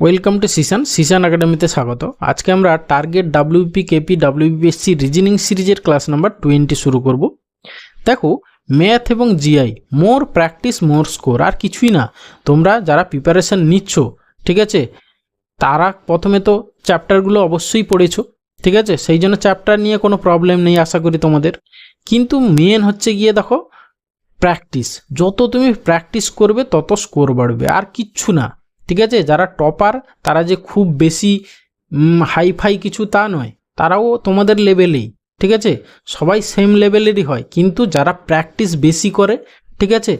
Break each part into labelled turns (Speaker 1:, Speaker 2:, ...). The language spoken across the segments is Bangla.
Speaker 1: ওয়েলকাম টু সিসান সিসান একাডেমিতে স্বাগত। আজকে আমরা target WP KP WBSC reasoning সিরিজের ক্লাস নাম্বার টোয়েন্টি শুরু করব। দেখো ম্যাথ এবং GI more practice more score আর কিছুই না। তোমরা যারা প্রিপারেশন নিচ্ছ, ঠিক আছে? তারা প্রথমে তো চ্যাপ্টারগুলো অবশ্যই পড়েছো, ঠিক আছে? সেই জন্য চ্যাপ্টার নিয়ে কোনো প্রবলেম নেই, আশা করি তোমাদের। কিন্তু মেন হচ্ছে গিয়ে দেখো প্র্যাকটিস যত তুমি প্র্যাকটিস করবে, তত স্কোর বাড়বে, আর কিচ্ছু না। ঠিক আছে? যারা টপার তারা যে খুব বেশি হাই ফাই কিছু তা নয়। তারাও তোমাদের লেভেলেই ঠিক আছে? সবাই সেম লেভেলেরই হয়। কিন্তু যারা প্র্যাকটিস বেশি করে, ঠিক আছে?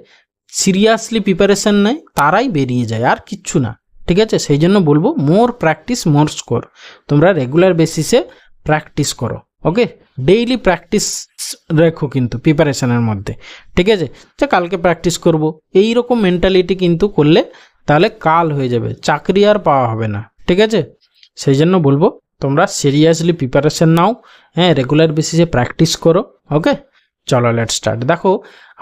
Speaker 1: সিরিয়াসলি প্রিপারেশন নেয়, তারাই বেরিয়ে যায়, আর কিচ্ছু না, ঠিক আছে? সেই জন্য বলব মোর প্র্যাকটিস মোর স্কোর তোমরা রেগুলার বেসিসে প্র্যাকটিস করো ওকে ডেইলি প্র্যাকটিস রেখো কিন্তু প্রিপারেশানের মধ্যে, ঠিক আছে? যে কালকে প্র্যাকটিস করব এই রকম মেন্টালিটি কিন্তু করলে তাহলে কাল হয়ে যাবে। চাকরি আর পাওয়া হবে না, ঠিক আছে? সেই জন্য বলব, তোমরা সিরিয়াসলি প্রিপারেশন নাও হ্যাঁ রেগুলার বেসিসে প্র্যাকটিস করো ওকে চলো লেট স্টার্ট দেখো,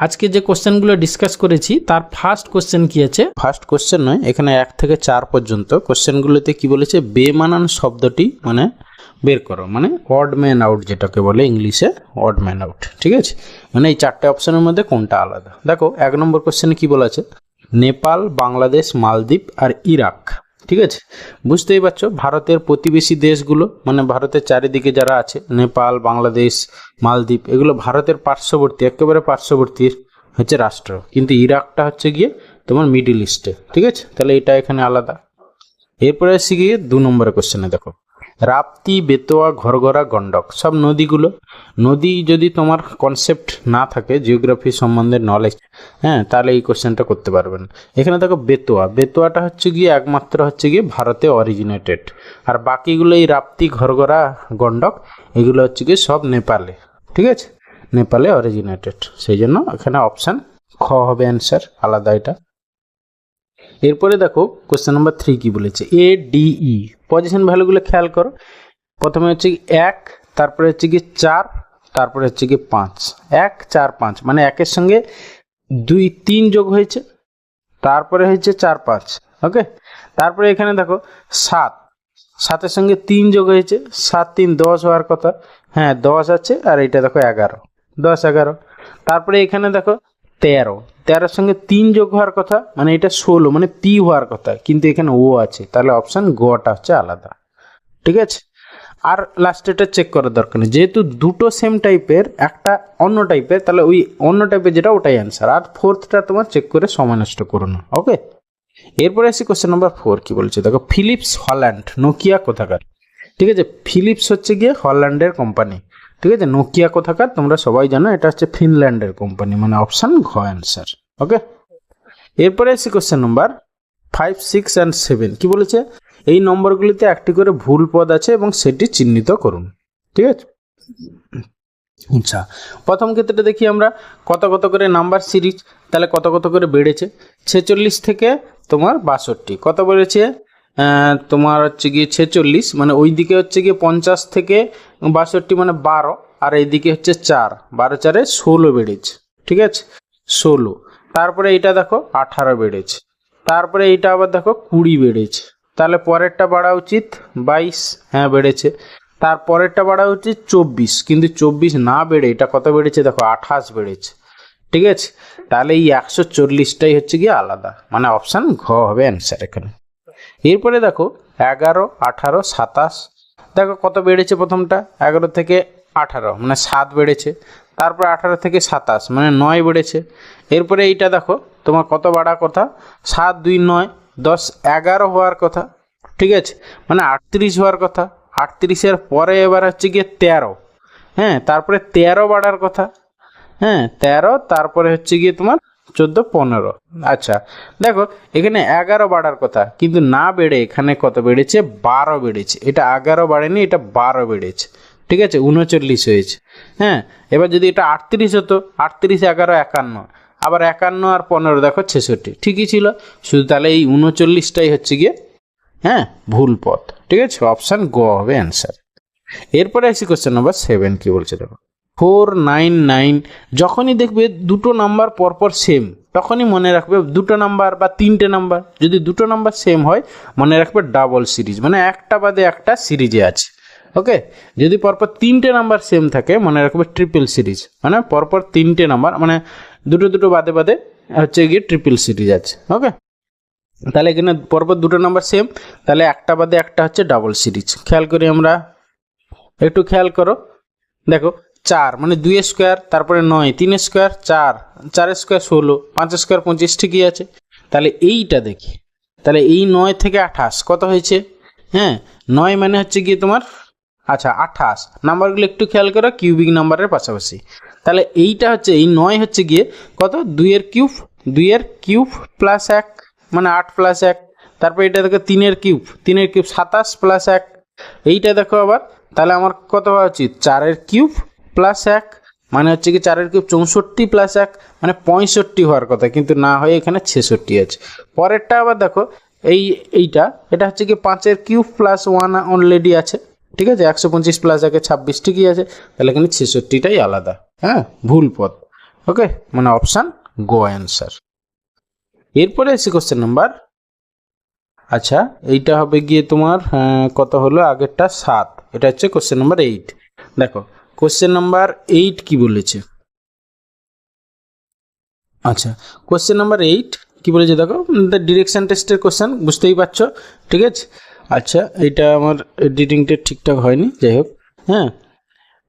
Speaker 1: আজকে যে কোশ্চেনগুলো ডিসকাস করেছি, তার ফার্স্ট কোশ্চেন কি আছে? ফার্স্ট কোশ্চেন নয়, এখানে এক থেকে চার পর্যন্ত। কোশ্চেনগুলোতে কি বলেছে? বেমানান শব্দটি মানে বের করো মানে অড ম্যান আউট যেটাকে বলে ইংলিশে অড ম্যান আউট ঠিক আছে? মানে এই চারটে অপশনের মধ্যে কোনটা আলাদা? দেখো, এক নম্বর কোশ্চেনে কি বলা আছে নেপাল, বাংলাদেশ, মালদ্বীপ আর ইরাক। ঠিক আছে? বুঝতেই পারছ? ভারতের প্রতিবেশী দেশগুলো মানে ভারতের চারিদিকে যারা আছে, নেপাল, বাংলাদেশ, মালদ্বীপ, এগুলো ভারতের পার্শ্ববর্তী, একেবারে পার্শ্ববর্তী হচ্ছে রাষ্ট্র। কিন্তু ইরাকটা হচ্ছে গিয়ে তোমার মিডিল ইস্টে। ঠিক আছে? তাহলে এটা এখানে আলাদা। এরপরে আসছি গিয়ে দু নম্বরের কোশ্চেনে দেখো। রাপ্তি, বেতোয়া, ঘরগড়া, গণ্ডক, সব নদীগুলো। নদী যদি তোমার কনসেপ্ট না থাকে জিওগ্রাফি সম্বন্ধে নলেজ হ্যাঁ তাহলে এই কোশ্চেনটা করতে পারবেন। এখানে দেখো বেতোয়া। বেতোয়াটা হচ্ছে গিয়ে একমাত্র হচ্ছে গিয়ে ভারতে অরিজিনেটেড আর বাকিগুলো এই রাপ্তি, ঘরগড়া, গণ্ডক, এগুলো হচ্ছে গিয়ে সব নেপালে। ঠিক আছে? নেপালে অরিজিনেটেড সেই জন্য এখানে অপশান খ হবে অ্যান্সার আলাদা এটা। এরপরে দেখো কোশ্চেন নাম্বার থ্রি কি বলেছে? এ ডিই পজিশন ভ্যালুগুলো খেয়াল করো। প্রথমে হচ্ছে এক, তারপরে হচ্ছে কি চার, তারপরে হচ্ছে কি পাঁচ। এক, চার, পাঁচ। মানে একের সঙ্গে দুই, তিন যোগ হয়েছে। তারপরে হয়েছে চার, পাঁচ। ওকে তারপরে এখানে দেখো, সাত। সাতের সঙ্গে তিন যোগ হয়েছে। সাত, তিন, দশ হওয়ার কথা। হ্যাঁ দশ আছে, আর এটা দেখো এগারো। দশ, এগারো। তারপরে এখানে দেখো তেরো। তেরোর সঙ্গে তিন যোগ হওয়ার কথা মানে এটা ষোলো মানে পি হওয়ার কথা, কিন্তু এখানে ও আছে। তাহলে অপশান গটা হচ্ছে আলাদা। ঠিক আছে? আর লাস্টেটা চেক করার দরকার নেই। যেহেতু দুটো সেম টাইপের একটা অন্য টাইপের তাহলে ওই অন্য টাইপের যেটা ওটাই অ্যান্সার আর ফোর্থটা তোমার চেক করে সময় নষ্ট করো না ওকে এরপরে আসি কোশ্চেন নাম্বার ফোর কি বলছে? দেখো ফিলিপস হল্যান্ড নোকিয়া কোথাকার? ঠিক আছে? ফিলিপস হচ্ছে গিয়ে হল্যান্ডের কোম্পানি ঠিক আছে? নোকিয়া কোথাকার? তোমরা সবাই জানো, এটা হচ্ছে ফিনল্যান্ডের কোম্পানি মানে অপশান ঘ অ্যান্সার ওকে এরপরে আসি question number five six and seven কি বলেছে? এই নম্বরগুলিতে একটি করে ভুল পদ আছে এবং সেটি চিহ্নিত করুন, ঠিক আছে? আচ্ছা প্রথম ক্ষেত্রে দেখি আমরা, কত কত করে নাম্বার সিরিজ, তাহলে কত কত করে বেড়েছে? ছেচল্লিশ থেকে তোমার বাষট্টি, কত বেড়েছে? তোমার হচ্ছে গিয়ে ছেচল্লিশ মানে ওই দিকে হচ্ছে গিয়ে পঞ্চাশ থেকে বাষট্টি মানে বারো, আর এইদিকে হচ্ছে চার, বারো চারে ষোলো বেড়েছে, ঠিক আছে? ষোলো। তারপরে এটা দেখো, আঠারো বেড়েছে। তারপরে এইটা আবার দেখো, কুড়ি বেড়েছে। তাহলে পরেরটা বাড়া উচিত বাইশ হ্যাঁ বেড়েছে। তার পরেরটা বাড়া উচিত চব্বিশ, কিন্তু চব্বিশ না বেড়ে, এটা কত বেড়েছে? দেখো, আঠাশ বেড়েছে, ঠিক আছে? তাহলে এই একশো চল্লিশটাই হচ্ছে গিয়ে আলাদা মানে অপশান ঘ হবে অ্যান্সার এখানে। এরপরে দেখো, এগারো, আঠারো, সাতাশ। দেখো কত বেড়েছে প্রথমটা? এগারো থেকে আঠারো মানে সাত বেড়েছে। তারপরে আঠারো থেকে সাতাশ মানে নয় বেড়েছে। এরপরে এইটা দেখো, তোমার কত বাড়া কথা? সাত, দুই, নয়, দশ, এগারো হওয়ার কথা, ঠিক আছে? মানে আটত্রিশ হওয়ার কথা। আটত্রিশের পরে এবার হচ্ছে গিয়ে তেরো। হ্যাঁ তারপরে তেরো বাড়ার কথা। হ্যাঁ তেরো, তারপরে হচ্ছে গিয়ে তোমার চোদ্দ পনেরো। আচ্ছা দেখো এখানে এগারো বাড়ার কথা কিন্তু না বেড়ে এখানে কত বেড়েছে? বারো বেড়েছে। এটা এগারো বাড়েনি এটা বারো বেড়েছে। ঠিক আছে উনচল্লিশ হয়েছে। হ্যাঁ এবার যদি এটা আটত্রিশ হতো আটত্রিশ এগারো একান্ন। আবার একান্ন আর পনেরো দেখো ছেষট্টি। ঠিকই ছিল। শুধু তাহলে এই উনচল্লিশটাই হচ্ছে গিয়ে হ্যাঁ ভুল পথ। ঠিক আছে অপশান গ হবে অ্যান্সার এরপরে আসি কোশ্চেন নাম্বার সেভেন কি বলছে দেখো। ফোর নাইন নাইন, যখনই দেখবে দুটো নাম্বার পরপর সেম তখনই মনে রাখবে দুটো নাম্বার বা তিনটে নাম্বার। যদি দুটো নাম্বার সেম হয়, মনে রাখবে ডাবল সিরিজ মানে একটা বাদে একটা সিরিজে আছে। ওকে যদি পরপর তিনটে নাম্বার সেম থাকে, মনে রাখবে ট্রিপল সিরিজ মানে পরপর তিনটে নাম্বার মানে দুটো দুটো বাদে বাদে হচ্ছে গিয়ে ট্রিপল সিরিজ আছে। ওকে তাহলে এখানে পরপর দুটো নাম্বার সেম তাহলে একটা বাদে একটা হচ্ছে ডাবল সিরিজ খেয়াল করি আমরা, একটু খেয়াল করো। দেখো চার মানে দুই স্কোয়ার, তারপরে নয়, তিন স্কোয়ার, চার চার স্কোয়ার ষোলো, পাঁচ স্কোয়ার পঁচিশ ঠিকই আছে। তাহলে এইটা দেখি। তাহলে এই নয় থেকে আঠাশ কত হয়েছে? হ্যাঁ নয় মানে হচ্ছে গিয়ে তোমার আচ্ছা আঠাশ। নাম্বারগুলো একটু খেয়াল করো, কিউবিক নাম্বারের পাশাপাশি। তাহলে এইটা হচ্ছে, এই নয় হচ্ছে গিয়ে কত? দুইয়ের কিউব দুইয়ের কিউব প্লাস এক মানে আট প্লাস এক। তারপর এটা দেখো তিনের কিউব তিনের কিউব সাতাশ প্লাস এক। এইটা দেখো আবার, তাহলে আমার কত হওয়া উচিত? চারের কিউব প্লাস এক মানে হচ্ছে কি চারের কিউব চৌষট্টি প্লাস এক মানে পঁয়ষট্টি হওয়ার কথা, কিন্তু না হয়ে এখানে ছেষট্টি আছে। পরেরটা আবার দেখো, এই, এইটা, এটা হচ্ছে কি পাঁচের কিউব প্লাস ওয়ান অলরেডি আছে, ঠিক আছে? একশো পঁচিশ প্লাস একে ছাব্বিশ ঠিকই আছে, তাহলে এখানে ছেষট্টিটাই আলাদা হ্যাঁ? ভুল পথ, ওকে? মানে অপশান গো অ্যান্সার। এরপরে এসে কোশ্চেন নাম্বার আচ্ছা এইটা হবে গিয়ে তোমার কত হলো? আগেরটা সাত, এটা হচ্ছে কোশ্চেন নাম্বার এইট। দেখো কোশ্চেন নাম্বার এইট কি বলেছে? আচ্ছা কোশ্চেন নাম্বার এইট কি বলেছে দেখো? ডিরেকশন টেস্টের কোশ্চেন বুঝতেই পারছ? ঠিক আছে? আচ্ছা এটা আমার এডিটিংটা ঠিকঠাক হয়নি, যাই হোক। হ্যাঁ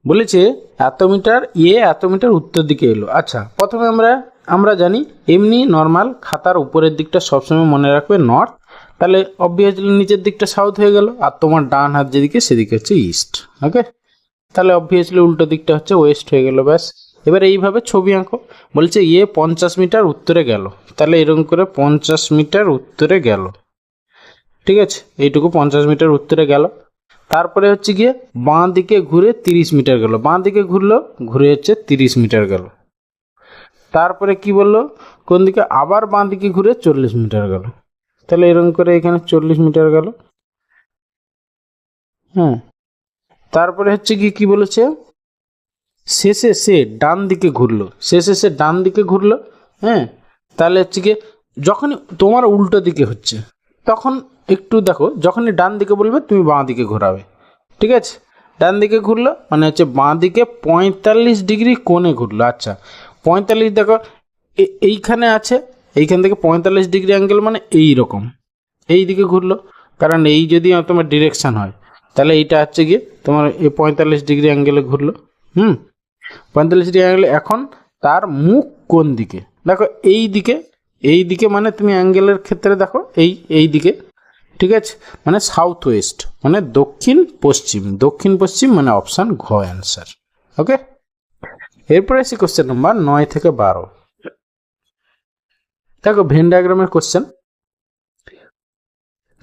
Speaker 1: বলেছে এত মিটার, এ এত মিটার উত্তর দিকে এলো। আচ্ছা প্রথমে আমরা আমরা জানি, এমনি নর্মাল খাতার উপরের দিকটা সবসময় মনে রাখবে নর্থ তাহলে অবভিয়াসলি নিচের দিকটা সাউথ হয়ে গেল, আর তোমার ডান হাত যেদিকে, সেদিকে হচ্ছে ইস্ট ওকে তাহলে অবভিয়াসলি উল্টো দিকটা হচ্ছে ওয়েস্ট হয়ে গেল, ব্যাস। এবার এইভাবে ছবি আঁকো। বলছে এ পঞ্চাশ মিটার উত্তরে গেল। তাহলে এরকম করে পঞ্চাশ মিটার উত্তরে গেল। ঠিক আছে? এইটুকু পঞ্চাশ মিটার উত্তরে গেল। তারপরে হচ্ছে গিয়ে বাঁ দিকে ঘুরে তিরিশ মিটার গেল। বাঁ দিকে ঘুরলো, ঘুরে হচ্ছে তিরিশ মিটার গেল। তারপরে কি বলল? কোন দিকে? আবার বাঁ দিকে ঘুরে চল্লিশ মিটার গেল। তাহলে এরকম করে এখানে চল্লিশ মিটার গেল। হ্যাঁ তারপরে হচ্ছে কি কি বলেছে? শেষে সে ডান দিকে ঘুরলো। শেষে সে ডান দিকে ঘুরলো হ্যাঁ? তাহলে হচ্ছে কি যখনই তোমার উল্টো দিকে হচ্ছে, তখন একটু দেখো, যখনই ডান দিকে বলবে, তুমি বাঁ দিকে ঘোরাবে। ঠিক আছে? ডান দিকে ঘুরলো মানে হচ্ছে বাঁ দিকে পঁয়তাল্লিশ ডিগ্রি কোণে ঘুরলো। আচ্ছা পঁয়তাল্লিশ দেখো এইখানে আছে, এইখান থেকে পঁয়তাল্লিশ ডিগ্রি অ্যাঙ্গেল মানে এই রকম। এই দিকে ঘুরলো, কারণ এই যদি তোমার ডিরেকশান হয় তাহলে এইটা হচ্ছে গিয়ে তোমার এই পঁয়তাল্লিশ ডিগ্রি অ্যাঙ্গেলে ঘুরলো, হুম? পঁয়তাল্লিশ ডিগ্রি অ্যাঙ্গেলে এখন তার মুখ কোন দিকে? দেখো, এই দিকে এই দিকে মানে তুমি অ্যাঙ্গেলের ক্ষেত্রে দেখো, এই এই দিকে, ঠিক আছে? মানে সাউথ ওয়েস্ট মানে দক্ষিণ পশ্চিম দক্ষিণ পশ্চিম মানে অপশান ঘ অ্যান্সার ওকে এরপরে আসি কোশ্চেন নাম্বার নয় থেকে বারো। দেখো ভেন ডায়াগ্রামের কোশ্চেন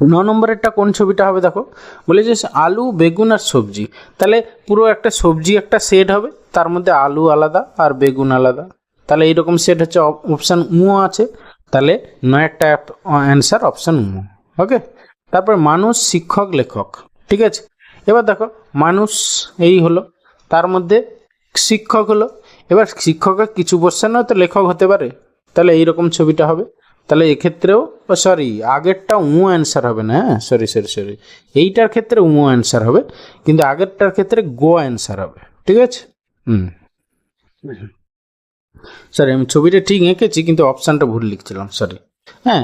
Speaker 1: ন নম্বরেরটা কোন ছবিটা হবে দেখো? বলে যে আলু, বেগুন আর সবজি। তাহলে পুরো একটা সবজি, একটা সেট হবে, তার মধ্যে আলু আলাদা আর বেগুন আলাদা। তাহলে এইরকম সেট হচ্ছে অপশান উঁ আছে। তাহলে নয় একটা অ্যান্সার অপশান উঁ ওকে তারপর মানুষ, শিক্ষক, লেখক। ঠিক আছে? এবার দেখো, মানুষ এই হলো, তার মধ্যে শিক্ষক হলো। এবার শিক্ষকের কিছু পোর্শনও তো লেখক হতে পারে। তাহলে এইরকম ছবিটা হবে। তাহলে এক্ষেত্রেও সরি আগেরটা উঁ অ্যান্সার হবে না হ্যাঁ? সরি সরি সরি এইটার ক্ষেত্রে উঁ অ্যান্সার হবে, কিন্তু আগেরটার ক্ষেত্রে গো অ্যান্সার হবে, ঠিক আছে? হুম। সরি আমি ছবিটা ঠিক এঁকেছি, কিন্তু অপশানটা ভুল লিখছিলাম সরি হ্যাঁ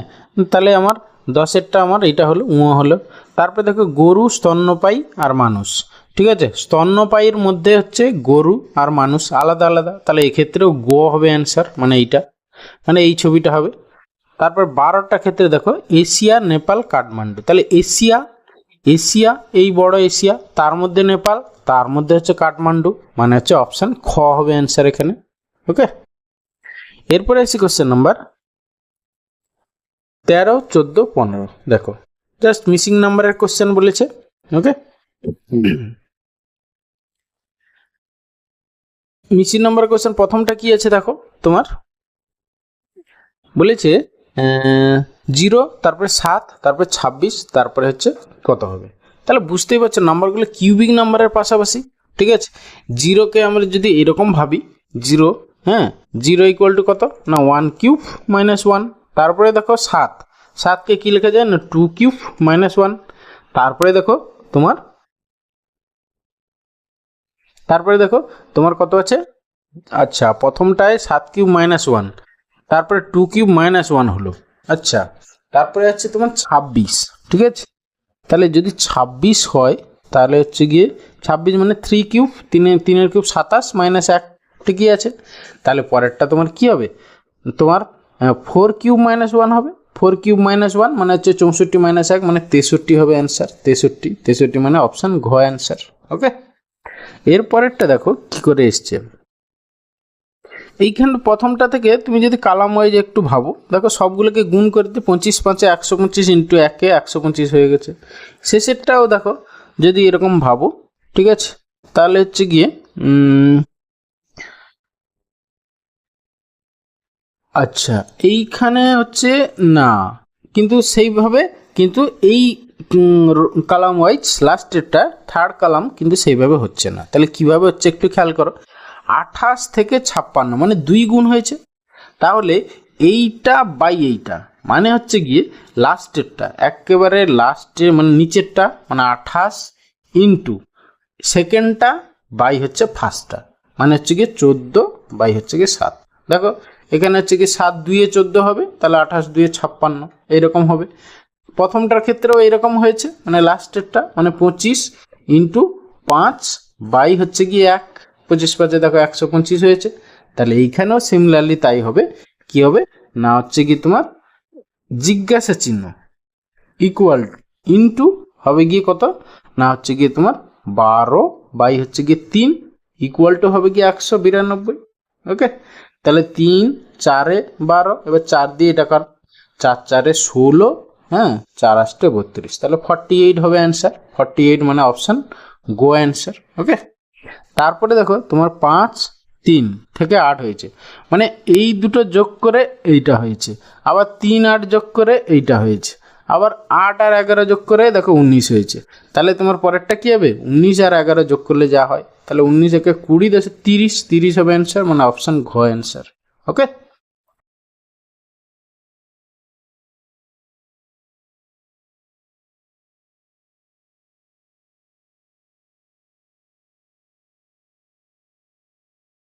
Speaker 1: তাহলে আমার দশেরটা আমার এটা হলো উঁ হলো। তারপরে দেখো, গরু, স্তন্যপায়ী আর মানুষ, ঠিক আছে? স্তন্যপায়ীর মধ্যে হচ্ছে গরু আর মানুষ, আলাদা আলাদা। তাহলে এক্ষেত্রেও গো হবে অ্যান্সার মানে এইটা। মানে এই ছবিটা হবে। তারপর বারোটা ক্ষেত্রে দেখো, এশিয়া, নেপাল, কাঠমান্ডু। তাহলে এশিয়া এশিয়া, এই বড় এশিয়া, তার মধ্যে নেপাল, তার মধ্যে হচ্ছে কাঠমান্ডু মানে হচ্ছে অপশান খ হবে অ্যান্সার এখানে ওকে এরপরে আসি কোশ্চেন নাম্বার তেরো, চোদ্দ, পনেরো। দেখো জাস্ট মিসিং নাম্বারের কোশ্চেন বলেছে ওকে মিসিং নাম্বার কোশ্চেন প্রথমটা কি আছে দেখো তোমার? বলেছে জিরো, তারপরে সাত, তারপরে ছাব্বিশ, তারপরে হচ্ছে কত হবে? তাহলে বুঝতেই পারছ নাম্বারগুলো কিউবিক নাম্বারের পাশাপাশি, ঠিক আছে? জিরোকে আমরা যদি এরকম ভাবি, জিরো হ্যাঁ? জিরো ইকুয়াল টু কত? না ওয়ান কিউব মাইনাস ওয়ান তারপরে দেখো সাত। সাতকে কী লেখা যায়? না টু কিউব মাইনাস ওয়ান তারপরে দেখো তোমার, তারপরে দেখো তোমার কত আছে? আচ্ছা প্রথমটায় সাত কিউব মাইনাস ওয়ান তারপরে টু কিউব মাইনাস ওয়ান হলো। আচ্ছা তারপরে আছে তোমার ছাব্বিশ, ঠিক আছে? তাহলে যদি ছাব্বিশ হয়, তাহলে হচ্ছে গিয়ে ছাব্বিশ মানে থ্রি কিউব তিনে, তিনের কিউব সাতাশ মাইনাস এক, ঠিকই আছে? তাহলে পরেরটা তোমার কি হবে? তোমার ফোর কিউব মাইনাস ওয়ান হবে। ফোর কিউব মাইনাস ওয়ান মানে হচ্ছে চৌষট্টি মাইনাস এক মানে তেষট্টি হবে অ্যান্সার তেষট্টি তেষট্টি মানে অপশান ঘ অ্যান্সার ওকে এর পরেরটা দেখো কি করে এসছে। এইখানে প্রথমটা থেকে তুমি যদি কালাম ওয়াইজ একটু ভাবো, দেখো সবগুলোকে গুণ করতে পঁচিশ পাঁচে একশো পঁচিশ ইন্টু একে একশো পঁচিশ হয়ে গেছে। শেষেরটাও দেখো যদি এরকম ভাবো, ঠিক আছে? তাহলে হচ্ছে গিয়ে আচ্ছা এইখানে হচ্ছে না, কিন্তু সেইভাবে, কিন্তু এই কালাম ওয়াইজ লাস্টেরটা থার্ড কালাম কিন্তু সেইভাবে হচ্ছে না। তাহলে কীভাবে হচ্ছে একটু খেয়াল করো। আঠাশ থেকে ছাপ্পান্ন মানে দুই গুণ হয়েছে। তাহলে এইটা বাই এইটা মানে হচ্ছে গিয়ে লাস্টেরটা, একেবারে লাস্টের মানে নিচেরটা মানে আঠাশ ইন্টু সেকেন্ডটা বাই হচ্ছে ফার্স্টটা মানে হচ্ছে গিয়ে চোদ্দ বাই হচ্ছে গিয়ে সাত। দেখো, এখানে হচ্ছে কি সাত দুইয়ে চোদ্দ হবে, তাহলে আঠাশ দুইয়ে ছাপ্পান্ন, এইরকম হবে। প্রথমটার ক্ষেত্রেও এইরকম হয়েছে মানে লাস্টেরটা মানে পঁচিশ ইন্টু পাঁচ বাই হচ্ছে কি এক পঁচিশ পাঁচে দেখো একশো পঁচিশ হয়েছে। তাহলে এইখানেও সিমিলারলি তাই হবে। কি হবে? না হচ্ছে কি তোমার? জিজ্ঞাসা চিহ্ন। ইকুয়াল ইন্টু হবে গিয়ে কত? না হচ্ছে গিয়ে তোমার বারো বাই হচ্ছে গিয়ে তিন। ইকুয়াল টু হবে গিয়ে একশো বিরানব্বই। ওকে তাহলে তিন, চারে বারো, এবার চার দিয়ে এটা কর। চার, চারে ষোলো হ্যাঁ? চার আসতে বত্রিশ। তাহলে ফর্টি এইট হবে অ্যান্সার ফর্টি এইট মানে অপশান গো অ্যান্সার ওকে তারপরে দেখো, তোমার পাঁচ, তিন থেকে আট হয়েছে। মানে এই দুটো যোগ করে এইটা হয়েছে। আবার তিন, আট যোগ করে এইটা হয়েছে। আবার আট আর এগারো যোগ করে দেখো উনিশ হয়েছে। তাহলে তোমার পরেরটা কী হবে? উনিশ আর এগারো যোগ করলে যা হয়, তাহলে উনিশ একে কুড়ি, দশে তিরিশ তিরিশ হবে অ্যান্সার মানে অপশান ঘ অ্যান্সার ওকে